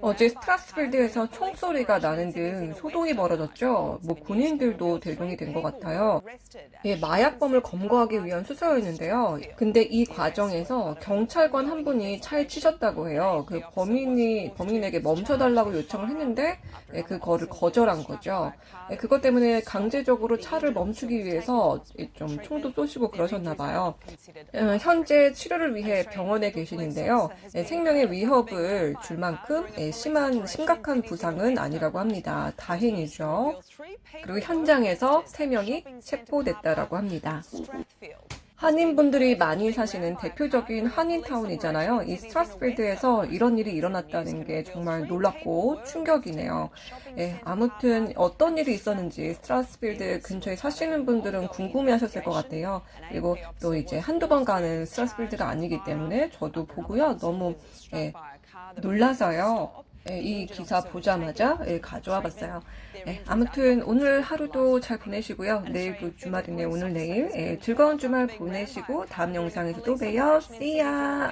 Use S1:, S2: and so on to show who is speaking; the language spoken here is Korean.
S1: 어제 스트라스필드에서 총소리가 나는 등 소동이 벌어졌죠. 뭐 군인들도 대동이 된 것 같아요. 예, 마약범을 검거하기 위한 수사였는데요. 근데 이 과정에서 경찰관 한 분이 차에 치셨다고 해요. 그 범인이 범인에게 멈춰달라고 요청을 했는데 예, 그거를 거절한 거죠. 예, 그것 때문에 강제적으로 차를 멈추기 위해서 예, 좀 총도 쏘시고 그러셨나 봐요. 어, 현재 치료를 위해 병원에 계시는데요. 예, 생명의 위협을 줄 만큼 예, 심한 심각한 부상은 아니라고 합니다. 다행이죠. 그리고 현장에서 3명이 체포됐다라고 합니다. 한인분들이 많이 사시는 대표적인 한인타운이잖아요. 이 스트라스필드에서 이런 일이 일어났다는 게 정말 놀랍고 충격이네요. 예, 아무튼 어떤 일이 있었는지 스트라스필드 근처에 사시는 분들은 궁금해 하셨을 것 같아요. 그리고 또 이제 한두 번 가는 스트라스필드가 아니기 때문에 저도 보고요. 너무 예, 놀라서요. 예, 이 기사 보자마자 예, 가져와 봤어요. 예, 아무튼 오늘 하루도 잘 보내시고요. 내일도 주말이네 오늘 내일 예, 즐거운 주말 보내시고 다음 영상에서도 봬요. See ya!